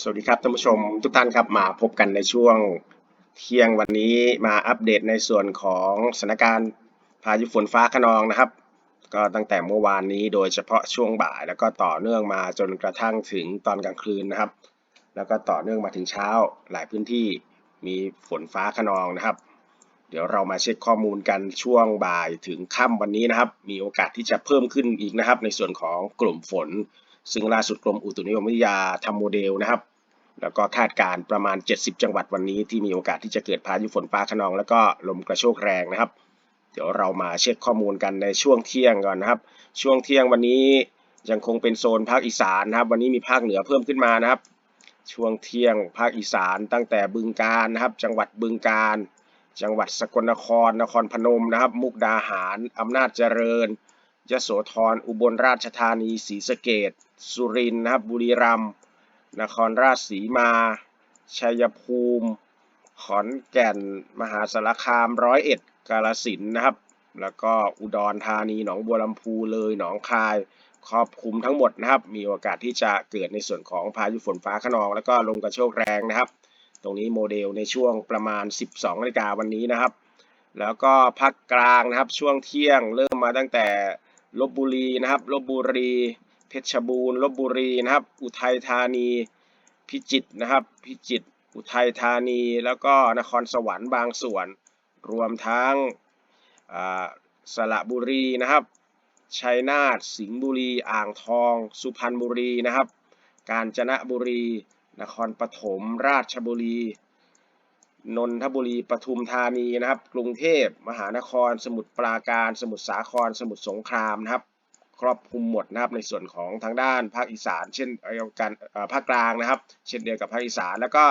สวัสดีครับท่านผู้ชมทุกท่านครับมาพบกันในช่วงเที่ยงวันนี้มาอัปเดตในส่วนของสถานการณ์พายุฝนฟ้าคะนองนะครับ ก็ตั้งแต่เมื่อวานนี้โดยเฉพาะช่วงบ่าย แล้วก็ต่อเนื่องมาจนกระทั่งถึงตอนกลางคืนนะครับ แล้วก็ต่อเนื่องมาถึงเช้าหลายพื้นที่มีฝนฟ้าคะนองนะครับ เดี๋ยวเรามาเช็คข้อมูลกันช่วงบ่ายถึงค่ำวันนี้นะครับ มีโอกาสที่จะเพิ่มขึ้นอีกนะครับ ในส่วนของกลุ่มฝน ซึ่งล่าสุดกรมอุตุนิยมวิทยาทำโมเดลนะครับ แล้วก็คาดการประมาณ 70 จังหวัดวันนี้ที่มีโอกาสที่จะเกิดพายุฝนฟ้าคะนอง แล้วก็ลมกระโชกแรงนะครับ เดี๋ยวเรามาเช็คข้อมูลกันในช่วงเที่ยงก่อนนะครับ ช่วงเที่ยงวันนี้ยังคงเป็นโซนภาคอีสานนะครับ วันนี้มีภาคเหนือเพิ่มขึ้นมานะครับ ช่วงเที่ยงภาคอีสานตั้งแต่บึงกาฬนะครับ จังหวัดบึงกาฬจังหวัดสกลนคร นครพนมนะครับ มุกดาหาร อำนาจเจริญ ยโสธร อุบลราชธานี ศรีสะเกษ สุรินทร์นะครับบุรีรัมย์นครราชสีมา ชัยภูมิ ขอนแก่น มหาสารคามร้อยเอ็ดกาฬสินนะครับ แล้วก็อุดรธานีหนองบัวลำพูเลยหนองคายครอบคลุมทั้งหมดนะครับ มีโอกาสที่จะเกิดในส่วนของพายุฝนฟ้าคะนอง แล้วก็ลมกระโชกแรงนะครับ ตรงนี้โมเดลในช่วงประมาณ 12นาฬิกาวันนี้นะครับ แล้วก็ภาคกลางนะครับช่วงเที่ยงเริ่มมาตั้งแต่ลบบุรีนะครับลบบุรี ชรบูรณ์ลบบุรีนะครับ อุทัยธานี พิจิตรนะครับ พิจิตร อุทัยธานี แล้วก็นครสวรรค์บางส่วน รวมทั้งสระบุรีนะครับ ชัยนาท สิงห์บุรี อ่างทอง สุพรรณบุรีนะครับ กาญจนบุรี นครปฐม ราชบุรี นนทบุรี ปทุมธานีนะครับ กรุงเทพ มหานคร สมุทรปราการ สมุทรสาคร สมุทรสงครามนะครับ ครอบคลุมหมดนะครับในส่วนของทางด้านภาคอีสาน เช่นเดียวกันภาคกลางนะครับ เช่นเดียวกับภาคอีสานแล้วก็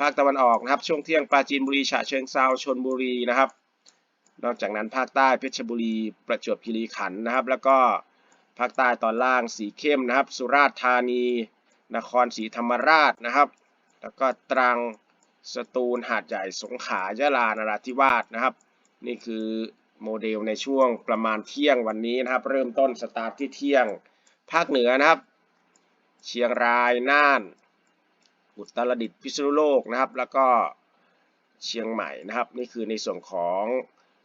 ภาคตะวันออกนะครับ ช่วงเที่ยงปราจีนบุรีฉะเชิงเทราชลบุรีนะครับ นอกจากนั้นภาคใต้เพชรบุรี ประจวบคีรีขันธ์นะครับ แล้วก็ภาคใต้ตอนล่างสีเข้มนะครับ สุราษฎร์ธานี นครศรีธรรมราชนะครับ แล้วก็ตรังสตูลหาดใหญ่สงขลายะลานราธิวาสนะครับ นี่คือ โมเดลในช่วงประมาณเที่ยงวันนี้นะครับ เริ่มต้นสตาร์ทที่เที่ยง ภาคเหนือนะครับ เชียงรายน่าน อุตรดิตถ์พิษณุโลกนะครับ แล้วก็เชียงใหม่นะครับ นี่คือในส่วนของ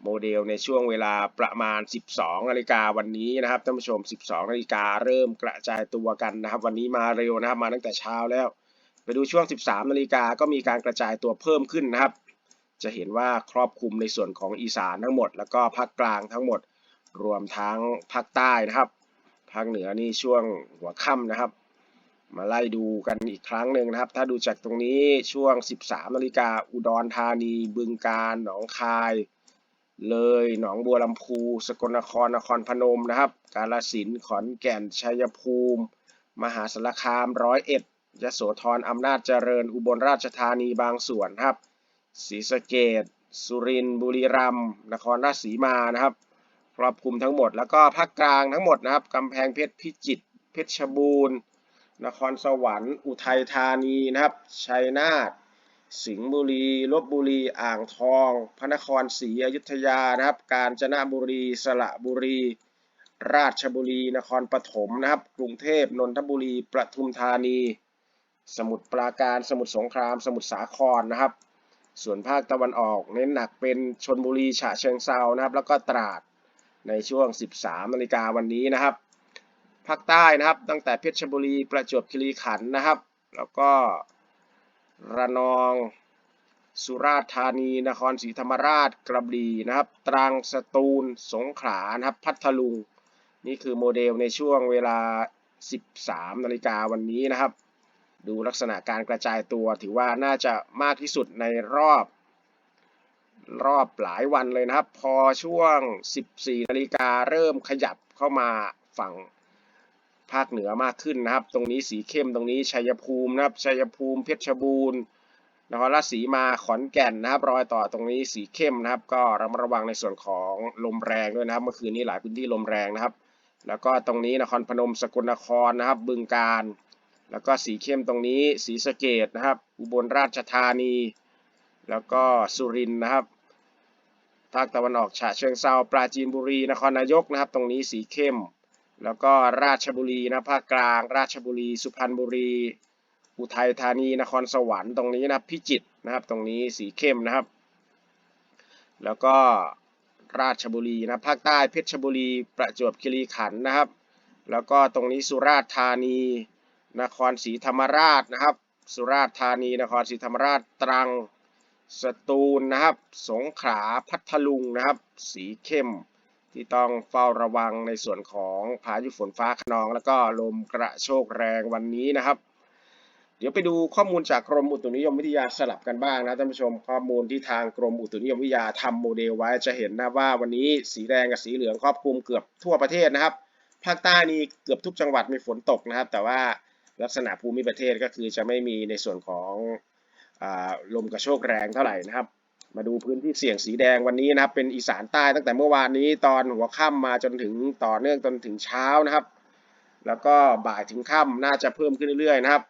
โมเดลในช่วงเวลาประมาณ 12นาฬิกาวันนี้นะครับท่านผู้ชม 12นาฬิกาเริ่มกระจายตัวกันนะครับ วันนี้มาเร็วนะครับมาตั้งแต่เช้าแล้ว ไปดูช่วง 13นาฬิกาก็มีการกระจายตัวเพิ่มขึ้นนะครับ จะเห็นว่าครอบคลุมในส่วนของอีสานทั้งหมด แล้วก็ภาคกลางทั้งหมด รวมทั้งภาคใต้นะครับภาคเหนือนี่ช่วงหัวค่ำนะครับ มาไล่ดูกันอีกครั้งหนึ่งนะครับ ถ้าดูจากตรงนี้ช่วง 13นาฬิกาอุดรธานี บึงกาฬหนองคาย เลยหนองบัวลำพู สกลนครนครพนมนะครับ กาฬสินธุ์ขอนแก่นชัยภูมิ มหาสารคามร้อยเอ็ดยโสธรอำนาจเจริญอุบลราชธานีบางส่วนครับ ศรีสะเกษสุรินทร์บุรีรัมย์นครราชสีมานะครับครอบคลุมทั้งหมดแล้วก็ภาคกลางทั้งหมดนะครับกำแพงเพชรพิจิตรเพชรบูรณ์ นครสวรรค์ อุทัยธานีนะครับชัยนาทสิงห์บุรีลบบุรีอ่างทอง พระนครศรีอยุธยานะครับ กาญจนบุรีสระบุรี ราชบุรี นครปฐมนะครับ กรุงเทพนนทบุรีประทุมธานี สมุทรปราการสมุทรสงคราม สมุทรสาครนะครับ ส่วนภาคตะวันออกเน้นหนักเป็นชนบุรีฉะเชิงเซานะครับ แล้วก็ตราดในช่วง 13นาฬิกาวันนี้นะครับ ภาคใต้นะครับตั้งแต่เพชรบุรีประจวบคีรีขันธ์นะครับ แล้วก็ระนอง สุราษฎร์ธานี นครศรีธรรมราชกระบี่นะครับ ตรังสตูล สงขลานะครับพัทลุง นี่คือโมเดลในช่วงเวลา 13นาฬิกาวันนี้นะครับ ดูลักษณะการกระจายตัวถือว่าน่าจะมากที่สุดในรอบ รอบหลายวันเลยนะครับ พอช่วง 14นาฬิกาเริ่มขยับเข้ามาฝั่งภาคเหนือมากขึ้นนะครับ ตรงนี้สีเข้มตรงนี้ชัยภูมินะครับชัยภูมิเพชรบูรณ์นครราชสีมาขอนแก่นนะครับ รอยต่อตรงนี้สีเข้มนะครับ ก็ระมัดระวังในส่วนของลมแรงด้วยนะครับ เมื่อคืนนี้หลายพื้นที่ลมแรงนะครับ แล้วก็ตรงนี้นครพนมสกลนครนะครับ บึงกาฬ แล้วก็สีเข้มตรงนี้สีสะเกดนะครับ อุบลราชธานี แล้วก็สุรินทร์นะครับ ภาคตะวันออกฉะเชิงเซาปราจีนบุรีนครนายกนะครับ ตรงนี้สีเข้ม แล้วก็ราชบุรีนะภาคกลาง ราชบุรี สุพรรณบุรี อุทัยธานีนครสวรรค์ตรงนี้นะพิจิตรนะครับ ตรงนี้สีเข้มนะครับ แล้วก็ราชบุรีนะภาคใต้เพชรบุรี ประจวบคีรีขันธ์นะครับ แล้วก็ตรงนี้สุราษฎร์ธานี นครศรีธรรมราชนะครับ สุราษฎร์ธานี นครศรีธรรมราชตรัง สตูลนะครับ สงขลาพัทลุงนะครับ สีเข้มที่ต้องเฝ้าระวังในส่วนของพายุฝนฟ้าขนอง แล้วก็ลมกระโชกแรงวันนี้นะครับ เดี๋ยวไปดูข้อมูลจากกรมอุตุนิยมวิทยาสลับกันบ้างนะท่านผู้ชมข้อมูลที่ทางกรมอุตุนิยมวิทยาทำโมเดลไว้จะเห็นนะว่าวันนี้สีแดงกับสีเหลืองครอบคลุมเกือบทั่วประเทศนะครับ ภาคใต้นี่เกือบทุกจังหวัดมีฝนตกนะครับ แต่ว่า ลักษณะภูมิประเทศก็คือจะไม่มีในส่วนของอลมกระโชกแรงเท่าไหร่นะครับ มาดูพื้นที่เสี่ยงสีแดงวันนี้นะครับ เป็นอีสานใต้ตั้งแต่เมื่อวานนี้ตอนหัวค่ำมาจนถึงต่อเนื่องจนถึงเช้านะครับ แล้วก็บ่ายถึงค่ำน่าจะเพิ่มขึ้นเรื่อยๆนะครับ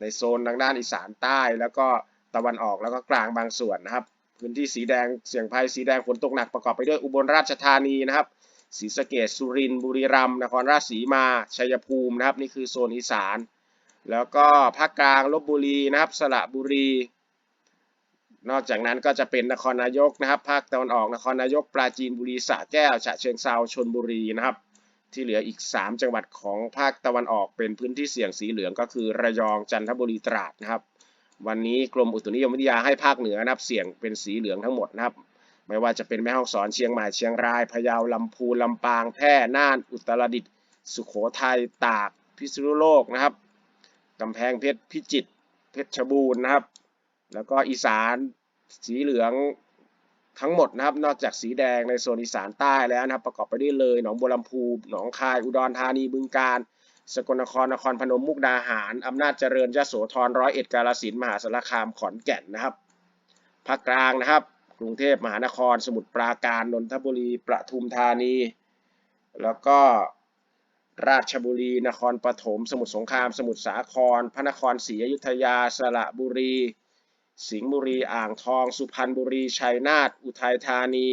ในโซนทางด้านอีสานใต้แล้วก็ตะวันออกแล้วก็กลางบางส่วนนะครับ พื้นที่สีแดงเสี่ยงภัยสีแดงฝนตกหนักประกอบไปด้วยอุบลราชธานีนะครับ ศรีสะเกษสุรินทร์บุรีรัมย์นครราชสีมาชัยภูมินะครับนี่คือโซนอีสาน แล้วก็ภาคกลางลบบุรีนะครับสระบุรี นอกจากนั้นก็จะเป็นนครนายกนะครับ ภาคตะวันออกนครนายกปราจีนบุรีสระแก้วฉะเชิงเซาชลบุรีนะครับ ที่เหลืออีก 3 จังหวัดของภาคตะวันออกเป็นพื้นที่เสี่ยงสีเหลืองก็คือระยองจันทบุรีตราดนะครับวันนี้กรมอุตุนิยมวิทยาให้ภาคเหนือนะครับเสี่ยงเป็นสีเหลืองทั้งหมดนะครับ ไม่ว่าจะเป็นแม่ฮ่องสอนเชียงใหม่เชียงรายพะเยาลำพูนลำปางแพร่น่านอุตรดิตถ์สุโขทัยตากพิษณุโลกนะครับกำแพงเพชรพิจิตรเพชรบูรณ์นะครับ แล้วก็อีสานสีเหลืองทั้งหมดนะครับ นอกจากสีแดงในโซนอีสานใต้แล้วนะครับ ประกอบไปด้วยเลยหนองบัวลำพูหนองคายอุดรธานีบึงกาฬสกลนครนครพนมมุกดาหารอำนาจเจริญยโสธรร้อยเอ็ดกาฬสินมหาสารคามขอนแก่นนะครับภาคกลางนะครับ รุงเทพมหานคร สมุทรปราการ นนทบุรี ประทุมธานี แล้วก็ราชบุรี นครปฐม สมุทรสงคราม สมุทรสาคร พระนครศรีอยุธยา สระบุรี สิงห์บุรี อ่างทอง สุพรรณบุรี ชัยนาท อุทัยธานี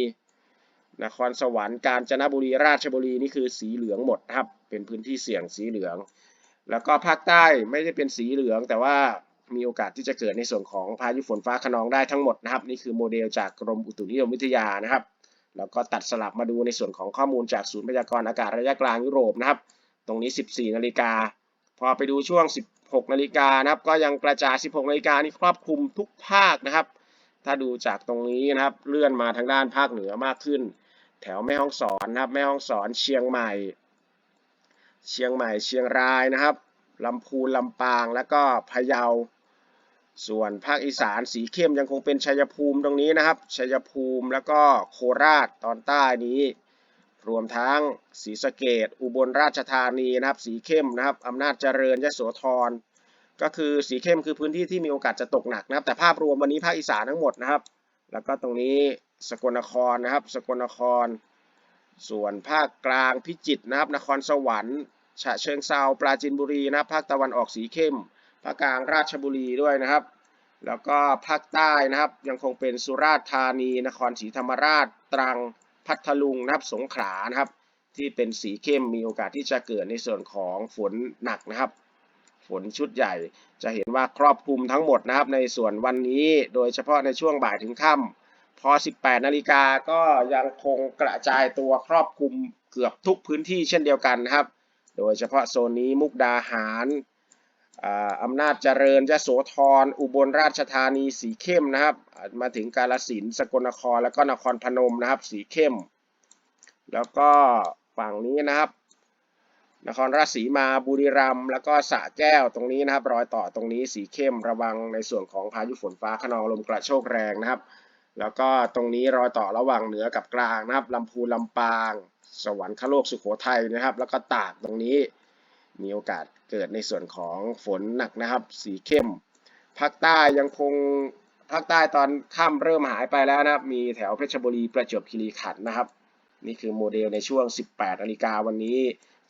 นครสวรรค์ กาญจนบุรี ราชบุรี นี่คือสีเหลืองหมดครับ เป็นพื้นที่เสี่ยงสีเหลือง แล้วก็ภาคใต้ไม่ได้เป็นสีเหลืองแต่ว่า มีโอกาสที่จะเกิดในส่วนของพายุฝนฟ้าขนองได้ทั้งหมดนะครับ นี่คือโมเดลจากกรมอุตุนิยมวิทยานะครับ แล้วก็ตัดสลับมาดูในส่วนของข้อมูลจากศูนย์พยากรณ์อากาศระยะกลางยุโรปนะครับ ตรงนี้ 14 นาฬิกา พอไปดูช่วง 16 นาฬิกานะครับ ก็ยังกระจาย 16 นาฬิกานี่ครอบคลุมทุกภาคนะครับ ถ้าดูจากตรงนี้นะครับ เลื่อนมาทางด้านภาคเหนือมากขึ้น แถวแม่ฮ่องสอนนะครับ แม่ฮ่องสอนเชียงใหม่ เชียงใหม่ เชียงรายนะครับลำพูนลำปาง แล้วก็พะเยา ส่วนภาคอีสานสีเข้มยังคงเป็นชัยภูมิตรงนี้นะครับ ชัยภูมิแล้วก็โคราชตอนใต้นี้ รวมทั้งศรีสะเกดอุบลราชธานีนะครับ สีเข้มนะครับอำนาจเจริญยโสธรก็คือสีเข้มคือพื้นที่ที่มีโอกาสจะตกหนักนะครับ แต่ภาพรวมวันนี้ภาคอีสานทั้งหมดนะครับ แล้วก็ตรงนี้สกลนครนะครับ สกลนคร ส่วนภาคกลางพิจิตรนะครับ นครสวรรค์ฉะเชิงเซาปราจีนบุรีนะครับภาคตะวันออกสีเข้มภาคกลางราชบุรีด้วยนะครับ แล้วก็ภาคใต้นะครับยังคงเป็นสุราษฎร์ธานี นครศรีธรรมราช ตรัง พัทลุงนะครับ สงขลานะครับ ที่เป็นสีเข้มมีโอกาสที่จะเกิดในส่วนของฝนหนักนะครับ ฝนชุดใหญ่จะเห็นว่าครอบคลุมทั้งหมดนะครับ ในส่วนวันนี้โดยเฉพาะในช่วงบ่ายถึงค่ำพอ 18 นาฬิกาก็ยังคงกระจายตัวครอบคลุมเกือบทุกพื้นที่เช่นเดียวกันนะครับ โดยเฉพาะโซนนี้มุกดาหาร อ่าอำนาจเจริญยโสธรอุบลราชธานีสีเข้มนะครับ มาถึงกาลสินธุ์สกลนครแล้วก็นครพนมนะครับ สีเข้ม แล้วก็ฝั่งนี้นะครับ นครราชสีมาบุรีรัมย์แล้วก็สระแก้วตรงนี้นะครับ รอยต่อตรงนี้สีเข้มระวังในส่วนของพายุฝนฟ้าขนองลมกระโชกแรงนะครับ แล้วก็ตรงนี้รอยต่อระหว่างเหนือกับกลางนะครับลำพูนลำปาง สวรรคโลกสุโขทัยนะครับ แล้วก็ตากตรงนี้ มีโอกาสเกิดในส่วนของฝนหนักนะครับ สีเข้ม ภาคใต้ยังคงภาคใต้ตอนค่ำเริ่มหายไปแล้วนะครับ มีแถวเพชรบุรีประจวบคีรีขันธ์นะครับ นี่คือโมเดลในช่วง 18นาฬิกาวันนี้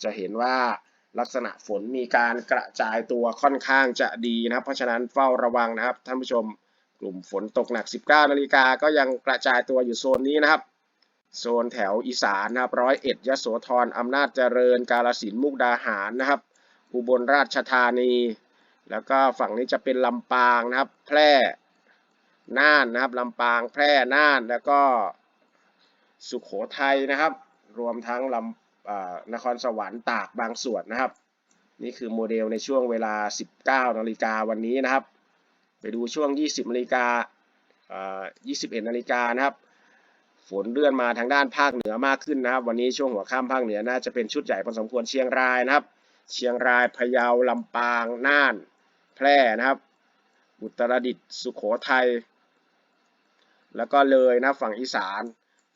จะเห็นว่าลักษณะฝนมีการกระจายตัวค่อนข้างจะดีนะครับ เพราะฉะนั้นเฝ้าระวังนะครับท่านผู้ชม กลุ่มฝนตกหนัก 19นาฬิกาก็ยังกระจายตัวอยู่โซนนี้นะครับ โซนแถวอีสานนะครับร้อยเอ็ดยโสธรอำนาจเจริญ กาลสินมุกดาหารนะครับ อุบลราชธานี แล้วก็ฝั่งนี้จะเป็นลำปางนะครับ แพร่น่านนะครับลำปางแพร่น่านแล้วก็สุขโขทัยนะครับ รวมทั้งลำนครสวรรค์ตากบางส่วนนะครับ นี่คือโมเดลในช่วงเวลา 19นาฬิกาวันนี้นะครับ ไปดูช่วง 20นาฬิกาอ่า21นาฬิกานะครับ ฝนเลื่อนมาทางด้านภาคเหนือมากขึ้นนะครับ วันนี้ช่วงหัวค่ำภาคเหนือน่าจะเป็นชุดใหญ่พอสมควรเชียงรายนะครับ เชียงรายพะเยาลำปางน่าน แพร่นะครับ อุตรดิตถ์สุขโขทัยแล้วก็เลยนะฝั่งอีสาน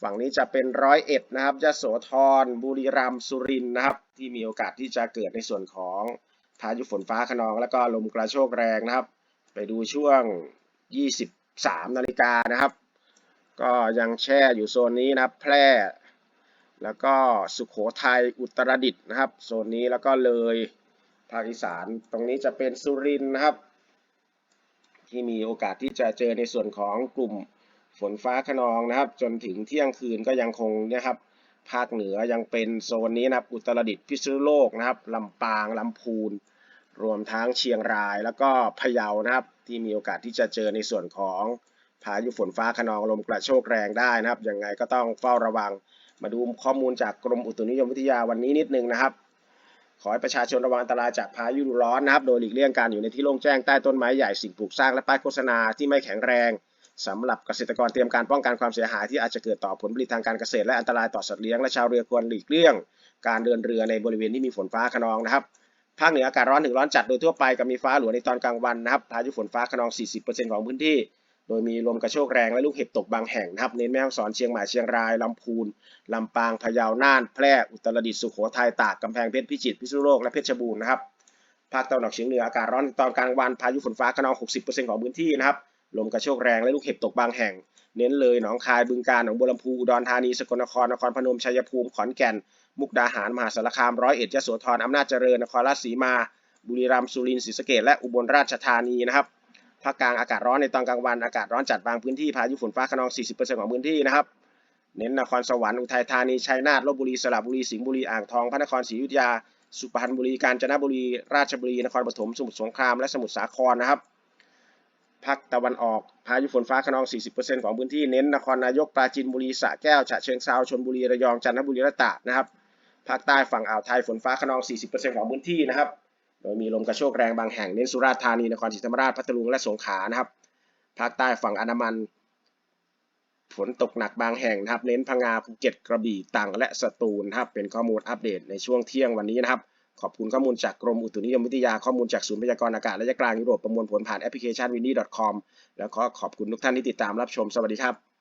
ฝั่งนี้จะเป็นร้อยเอ็ดนะครับยะโสธรบุรีรัมย์สุรินทร์นะครับ ที่มีโอกาสที่จะเกิดในส่วนของพายุฝนฟ้าขนอง แล้วก็ลมกระโชกแรงนะครับ ไปดูช่วง 23นาฬิกานะครับ ก็ยังแช่อยู่โซนนี้นะครับ แพร่ แล้วก็สุขโขทัยอุตรดิตถ์นะครับ โซนนี้แล้วก็เลยภาคอีสานตรงนี้จะเป็นสุรินทร์นะครับ ที่มีโอกาสที่จะเจอในส่วนของกลุ่มฝนฟ้าขนองนะครับ จนถึงเที่ยงคืนก็ยังคงนะครับ ภาคเหนือยังเป็นโซนนี้นะครับ อุตรดิตถ์พิษณุโลกนะครับลำปางลำพูน รวมทั้งเชียงรายแล้วก็พะเยานะครับ ที่มีโอกาสที่จะเจอในส่วนของ พายุฝนฟ้าขนองลมกระโชกแรงได้นะครับ ยังไงก็ต้องเฝ้าระวัง มาดูข้อมูลจากกรมอุตุนิยมวิทยาวันนี้นิดนึงนะครับ ขอให้ประชาชนระวังอันตรายจากพายุร้อนนะครับ โดยหลีกเลี่ยงการอยู่ในที่โล่งแจ้งใต้ต้นไม้ใหญ่สิ่งปลูกสร้างและป้ายโฆษณาที่ไม่แข็งแรงสำหรับเกษตรกรเตรียมการป้องกันความเสียหายที่อาจจะเกิดต่อผลผลิตทางการเกษตรและอันตรายต่อสัตว์เลี้ยงและชาวเรือควรหลีกเลี่ยง การเดินเรือในบริเวณที่มีฝนฟ้าขนองนะครับภาคเหนืออากาศร้อนถึงร้อนจัดโดยทั่วไปกับมีฟ้าหลวในตอนกลางวันนะครับพายุฝนฟ้าขนอง 40%ของพื้นที่ โดยมีลมกระโชกแรงและลูกเห็บตกบางแห่งนะครับ เน้นแม่ฮ่องสอนเชียงใหม่เชียงรายลำพูนลำปางพะเยาน่าน แพร่อุตรดิตถ์สุโขทัยตากกำแพงเพชรพิจิตรพิษณุโลกและเพชรบูรณ์นะครับภาคตะวันออกเฉียงเหนืออากาศร้อนตอนกลางวันพายุฝนฟ้าขนอง 60%ของพื้นที่นะครับลมกระโชกแรงและลูกเห็บตกบางแห่ง เน้นเลยหนองคายบึงกาฬหนองบัวลำพูอุดรธานีสกลนครนครพนมชัยภูมิขอนแก่น มุกดาหารมหาสารคามร้อยเอ็ดยโสธรอำนาจเจริญนครราชสีมา บุรีรัมย์สุรินทร์ศรีสะเกษและอุบลราชธานีนะครับ ภาคกลางอากาศร้อนในตอนกลางวันอากาศร้อนจัดบางพื้นที่พายุฝนฟ้าขนอง 40%ของพื้นที่นะครับเน้นนครสวรรค์อุทัยธานีชัยนาทลบบุรีสระบุรีสิงห์บุรีอ่างทองพระนครศรีอยุธยา สุพรรณบุรีกาญจนบุรี ราชบุรีนครปฐมสมุทรสงครามและสมุทรสาครนะครับภาคตะวันออกพายุฝนฟ้าขนอง 40%ของพื้นที่เน้นนครนายกปราจีนบุรีสระแก้วฉะเชิงเทราชลบุรีระยองจันทบุรีและตราดนะครับภาคใต้ฝั่งอ่าวไทยฝนฟ้าขนอง 40%ของพื้นที่นะครับ โดยมีลมกระโชกแรงบางแห่งเน้นสุราษฎร์ธานีนครศรีธรรมราชพัทลุงและสงขลานะครับ ภาคใต้ฝั่งอันดามัน ฝนตกหนักบางแห่งนะครับ เน้นพังงาภูเก็ตกระบี่ตรังและสตูลนะครับ เป็นข้อมูลอัปเดตในช่วงเที่ยงวันนี้นะครับ ขอบคุณข้อมูลจากกรมอุตุนิยมวิทยาข้อมูลจากศูนย์พยากรณ์อากาศระยะกลางยุโรปประมวลผลผ่านแอปพลิเคชันวินนี่ .com แล้วก็ขอบคุณทุกท่านที่ติดตามรับชมสวัสดีครับ